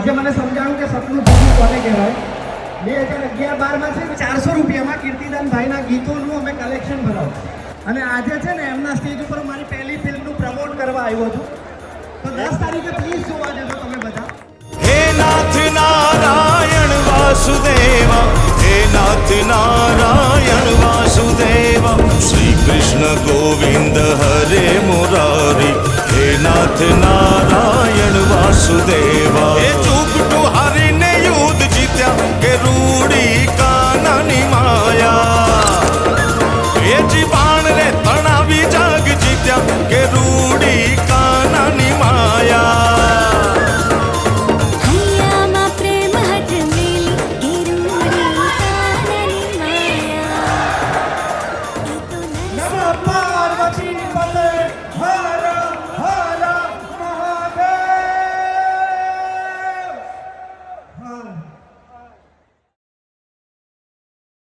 આજે મને સમજાણું કે સપનું પૂરું કોને કહેવાય? બે હજાર અગિયાર બારમાં છે ચારસો રૂપિયામાં કીર્તિદાન ગીતોનું અમે કલેક્શન ભરાવ્યું અને આજે છે ને એમના સ્ટેજ ઉપર મારી પહેલી ફિલ્મનું પ્રમોટ કરવા આવ્યો છું. તો દસ તારીખે પ્લીઝ જોવા જજો તમે બધા. હે નાથ નારાયણ વાસુદેવા, હે નાથ નારાયણ વાસુદેવા, શ્રી કૃષ્ણ ગોવિંદ હરે મોરારી, હે નાથ નારાયણ વાસુદેવ. Huh.